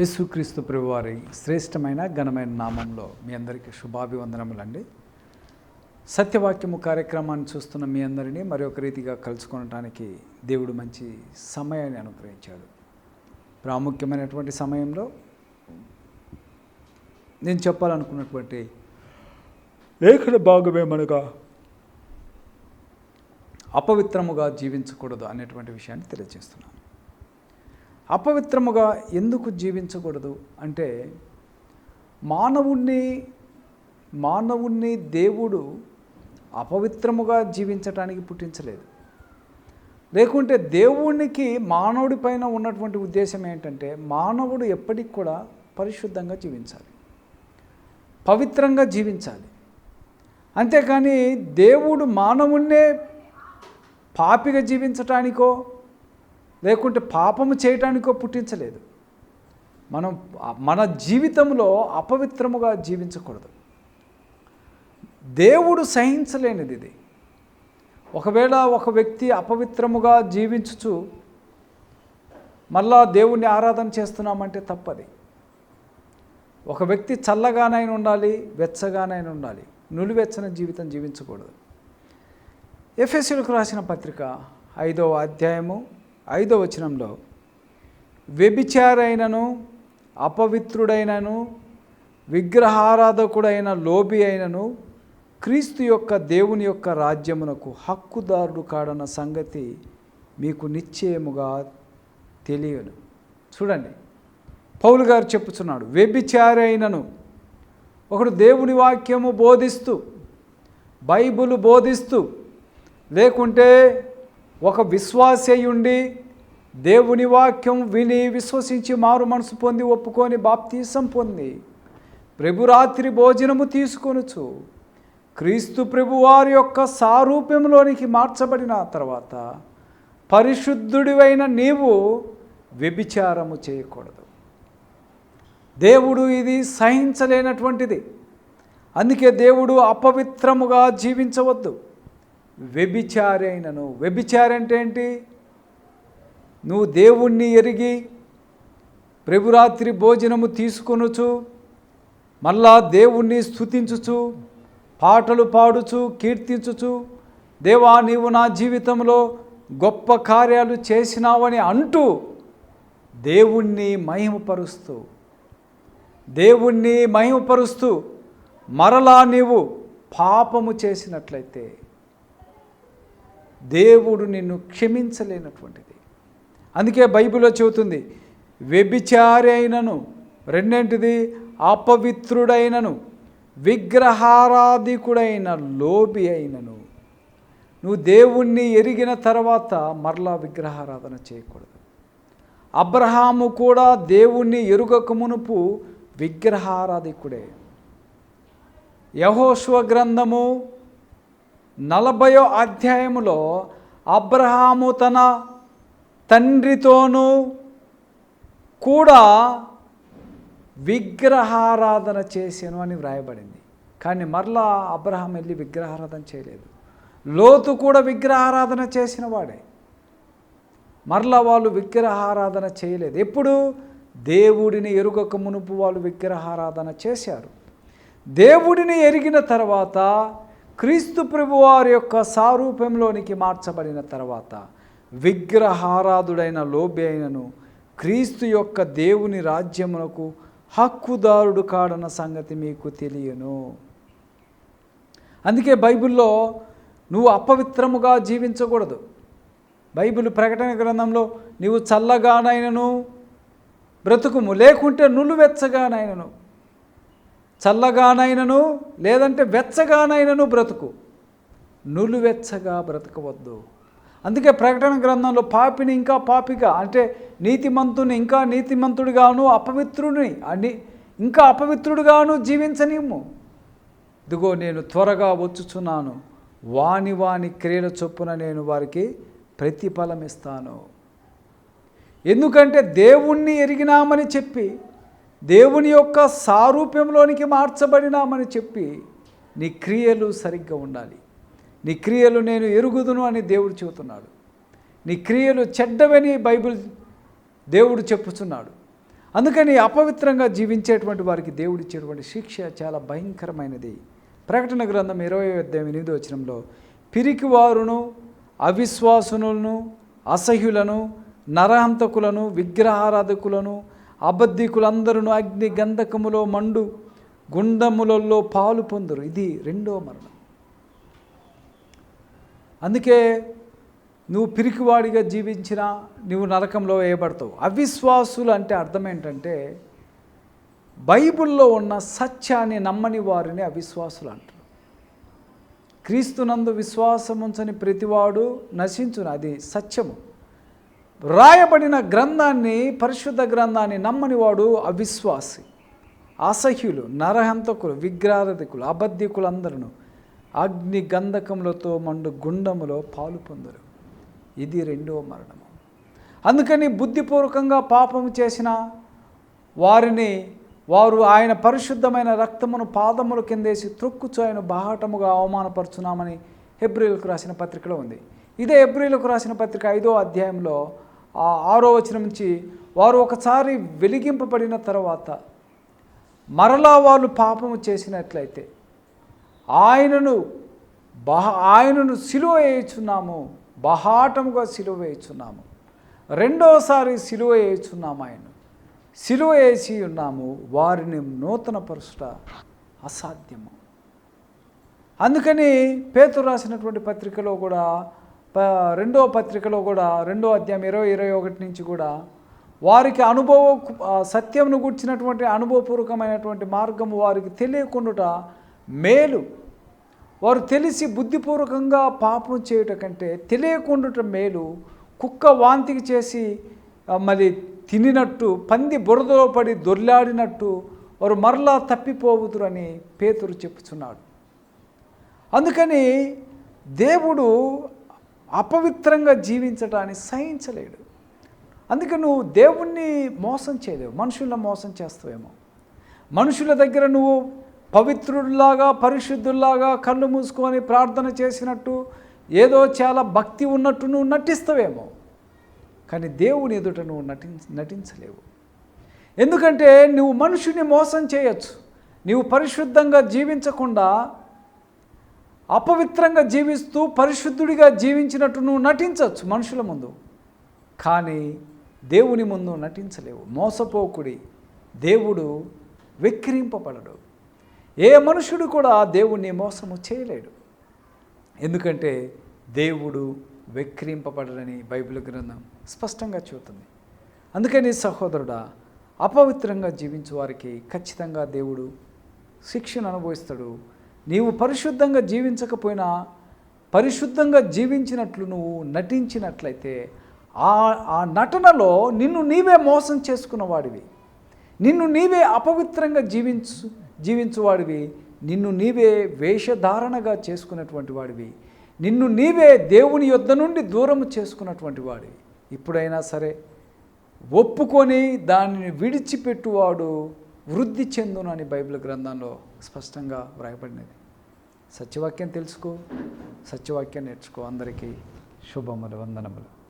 యేసుక్రీస్తు ప్రభువారి శ్రేష్టమైన ఘనమైన నామంలో మీ అందరికీ శుభాభివందనములండి. సత్యవాక్యము కార్యక్రమాన్ని చూస్తున్న మీ అందరినీ మరొక రీతిగా కలుసుకొనడానికి దేవుడు మంచి సమయాన్ని అనుగ్రహించాడు. ప్రాముఖ్యమైనటువంటి సమయంలో నేను చెప్పాలనుకున్నటువంటి లేఖన భాగమేమనగా అపవిత్రముగా జీవించకూడదు అనేటువంటి విషయాన్ని తెలియజేస్తున్నాను. అపవిత్రముగా ఎందుకు జీవించకూడదు అంటే మానవుణ్ణి మానవుణ్ణి దేవుడు అపవిత్రముగా జీవించటానికి పుట్టించలేదు. లేకుంటే దేవునికి మానవుడి పైన ఉన్నటువంటి ఉద్దేశం ఏంటంటే మానవుడు ఎప్పటికి కూడా పరిశుద్ధంగా జీవించాలి. పవిత్రంగా జీవించాలి. అంతేకాని దేవుడు మానవుణ్ణే పాపిగా జీవించటానికో లేకుంటే పాపము చేయటానికో పుట్టించలేదు. మనం మన జీవితంలో అపవిత్రముగా జీవించకూడదు. దేవుడు సహించలేనిది ఇది. ఒకవేళ ఒక వ్యక్తి అపవిత్రముగా జీవించుచు మళ్ళా దేవుణ్ణి ఆరాధన చేస్తున్నామంటే తప్పది. ఒక వ్యక్తి చల్లగానైనా ఉండాలి వెచ్చగానైనా ఉండాలి. నులివెచ్చని జీవితం జీవించకూడదు. ఎఫ్ఎస్యులకు రాసిన పత్రిక ఐదవ అధ్యాయము ఐదో వచనంలో వ్యభిచారైనను అపవిత్రుడైనను విగ్రహారాధకుడైన లోబి అయినను క్రీస్తు యొక్క దేవుని యొక్క రాజ్యమునకు హక్కుదారుడు కాడన్న సంగతి మీకు నిశ్చయముగా తెలియను. చూడండి పౌలు గారు చెప్పుచున్నాడు వ్యభిచారైనను. ఒకడు దేవుని వాక్యము బోధిస్తూ బైబుల్ బోధిస్తూ లేకుంటే ఒక విశ్వాసయుండి దేవుని వాక్యం విని విశ్వసించి మారు మనసు పొంది ఒప్పుకొని బాప్తీసం పొంది ప్రభురాత్రి భోజనము తీసుకొనుచు క్రీస్తు ప్రభువారి యొక్క సారూప్యంలోనికి మార్చబడిన తర్వాత పరిశుద్ధుడివైన నీవు వ్యభిచారము చేయకూడదు. దేవుడు ఇది సహించలేనటువంటిది. అందుకే దేవుడు అపవిత్రముగా జీవించవద్దు. వ్యభిచారైనను. అయినను వ్యభిచారి అంటే ఏంటి నువ్వు దేవుణ్ణి ఎరిగి ప్రభురాత్రి భోజనము తీసుకొనుచు మళ్ళా దేవుణ్ణి స్థుతించుచు పాటలు పాడుచు కీర్తించుచు దేవా నీవు నా జీవితంలో గొప్ప కార్యాలు చేసినావని అంటూ దేవుణ్ణి మహిమపరుస్తూ దేవుణ్ణి మహిమపరుస్తూ మరలా నీవు పాపము చేసినట్లయితే దేవుడు నిన్ను క్షమించలేనటువంటిది. అందుకే బైబిల్లో చెబుతుంది వ్యభిచారి అయినను రెండేంటిది? అపవిత్రుడైనను విగ్రహారాధికుడైన లోబి అయినను. నువ్వు దేవుణ్ణి ఎరిగిన తర్వాత మరలా విగ్రహారాధన చేయకూడదు. అబ్రహాము కూడా దేవుణ్ణి ఎరుగక మునుపు విగ్రహారాధికుడే. యహోశ్వ గ్రంథము నలభయో అధ్యాయములో అబ్రహాము తన తండ్రితోనూ కూడా విగ్రహారాధన చేశాను అని వ్రాయబడింది. కానీ మరలా అబ్రహాం వెళ్ళి విగ్రహారాధన చేయలేదు. లోతు కూడా విగ్రహారాధన చేసిన వాడే. మరలా వాళ్ళు విగ్రహారాధన చేయలేదు. ఎప్పుడు? దేవుడిని ఎరుగక మునుపు వాళ్ళు విగ్రహారాధన చేశారు. దేవుడిని ఎరిగిన తర్వాత క్రీస్తు ప్రభువారి యొక్క సారూప్యంలోనికి మార్చబడిన తర్వాత విగ్రహారాధుడైన లోబి అయినను క్రీస్తు యొక్క దేవుని రాజ్యమునకు హక్కుదారుడు కాడన్న సంగతి మీకు తెలియను. అందుకే బైబిల్లో నువ్వు అపవిత్రముగా జీవించకూడదు. బైబిల్ ప్రకటన గ్రంథంలో నీవు చల్లగానైనను బ్రతుకుము లేకుంటే నులువెచ్చగానైనను చల్లగానైనను లేదంటే వెచ్చగానైనను బ్రతుకు. నులువెచ్చగా బ్రతకవద్దు. అందుకే ప్రకటన గ్రంథంలో పాపిని ఇంకా పాపిగా అంటే నీతిమంతుని ఇంకా నీతిమంతుడిగాను అపవిత్రుడిని అని ఇంకా అపవిత్రుడుగాను జీవించనిమ్ము. ఇదిగో నేను త్వరగా వచ్చుచున్నాను. వాని వాని క్రియల చొప్పున నేను వారికి ప్రతిఫలం ఇస్తాను ఎందుకంటే దేవుణ్ణి ఎరిగినామని చెప్పి దేవుని యొక్క సారూప్యంలోనికి మార్చబడినామని చెప్పి నీ క్రియలు సరిగ్గా ఉండాలి. నీ క్రియలు నేను ఎరుగుదును అని దేవుడు చెబుతున్నాడు. నీ క్రియలు చెడ్డవని బైబిల్ దేవుడు చెప్పుచున్నాడు. అందుకని అపవిత్రంగా జీవించేటువంటి వారికి దేవుడు ఇచ్చేటువంటి శిక్ష చాలా భయంకరమైనది. ప్రకటన గ్రంథం ఇరవై అధ్యాయం ఎనిమిది వచనంలో పిరికివారును అవిశ్వాసులను అసహ్యులను నరహంతకులను విగ్రహారాధకులను అబద్ధికులందరూ అగ్ని గంధకములో మండు గుండములలో పాలు పొందురు. ఇది రెండో మరణం. అందుకే నువ్వు పిరికివాడిగా జీవించినా నువ్వు నరకంలో వేయబడతావు. అవిశ్వాసులు అంటే అర్థం ఏంటంటే బైబిల్లో ఉన్న సత్యాన్ని నమ్మని వారిని అవిశ్వాసులు అంటారు. క్రీస్తునందు విశ్వాసముంచని ప్రతివాడు నశించును. అది సత్యము. రాయబడిన గ్రంథాన్ని పరిశుద్ధ గ్రంథాన్ని నమ్మని వాడు అవిశ్వాసి. అసహ్యులు నరహంతకులు విగ్రహారధికులు అబద్ధికులందరూ అగ్ని గంధకములతో మండు గుండములో పాలు పొందరు. ఇది రెండవ మరణము. అందుకని బుద్ధిపూర్వకంగా పాపం చేసిన వారిని వారు ఆయన పరిశుద్ధమైన రక్తమును పాదముల కిందేసి త్రొక్కుచు ఆయన బాహాటముగా అవమానపరుచున్నామని హెబ్రిల్కు రాసిన పత్రికలో ఉంది. ఇదే హెబ్రిలకు రాసిన పత్రిక ఐదో అధ్యాయంలో ఆ ఆరో వచనం నుంచి వారు ఒకసారి వెలిగింపబడిన తర్వాత మరలా వాళ్ళు పాపము చేసినట్లయితే ఆయనను బహ ఆయనను సిలువ వేయుచున్నాము బహాటముగా సిలువ వేయుచున్నాము. రెండోసారి సిలువ వేయుచున్నాము ఆయన సిలువ వేసి ఉన్నాము వారిని నూతన పరుచుట అసాధ్యము. అందుకని పేతురు రాసినటువంటి పత్రికలో కూడా రెండో పత్రికలో కూడా రెండో అధ్యాయం ఇరవై ఇరవై ఒకటి నుంచి కూడా వారికి అనుభవ సత్యంను గుర్చినటువంటి అనుభవపూర్వకమైనటువంటి మార్గము వారికి తెలియకుండుట మేలు. వారు తెలిసి బుద్ధిపూర్వకంగా పాపం చేయుట కంటే తెలియకుండుట మేలు. కుక్క వాంతికి చేసి మళ్ళీ మరి తినినట్టు పంది బురదలో పడి దొర్లాడినట్టు వారు మరలా తప్పిపోవుదురని పేతురు చెప్పుచున్నాడు. అందుకని దేవుడు అపవిత్రంగా జీవించటాన్ని సహించలేడు. అందుకే నువ్వు దేవుణ్ణి మోసం చేయలేవు మనుషులను మోసం చేస్తావేమో. మనుషుల దగ్గర నువ్వు పవిత్రుడిలాగా పరిశుద్ధుల్లాగా కళ్ళు మూసుకొని ప్రార్థన చేసినట్టు ఏదో చాలా భక్తి ఉన్నట్టు నువ్వు నటిస్తావేమో. కానీ దేవుని ఎదుట నువ్వు నటి నటించలేవు. ఎందుకంటే నువ్వు మనుషుని మోసం చేయొచ్చు. నీవు పరిశుద్ధంగా జీవించకుండా అపవిత్రంగా జీవిస్తూ పరిశుద్ధుడిగా జీవించినట్టు నువ్వు నటించవచ్చు మనుషుల ముందు. కానీ దేవుని ముందు నటించలేవు. మోసపోకుడి దేవుడు వెక్కిరింపబడడు ఏ మనుషుడు కూడా దేవుణ్ణి మోసము చేయలేడు. ఎందుకంటే దేవుడు వెక్కిరింపబడని బైబిల్ గ్రంథం స్పష్టంగా చూతుంది అందుకని సహోదరుడా అపవిత్రంగా జీవించే వారికి ఖచ్చితంగా దేవుడు శిక్షను అనుభవిస్తాడు. నీవు పరిశుద్ధంగా జీవించకపోయినా పరిశుద్ధంగా జీవించినట్లు నువ్వు నటించినట్లయితే ఆ ఆ నటనలో నిన్ను నీవే మోసం చేసుకున్నవాడివి. నిన్ను నీవే అపవిత్రంగా జీవించు జీవించువాడివి. నిన్ను నీవే వేషధారణగా చేసుకున్నటువంటి వాడివి. నిన్ను నీవే దేవుని యొద్ద నుండి దూరం చేసుకున్నటువంటి వాడివి. ఇప్పుడైనా సరే ఒప్పుకొని దానిని విడిచిపెట్టువాడు వృద్ధి చెందునని బైబిల్ గ్రంథంలో స్పష్టంగా వ్రాయబడినది. సత్యవాక్యం తెలుసుకో సత్యవాక్యం నేర్చుకో. అందరికీ శుభములు వందనములు.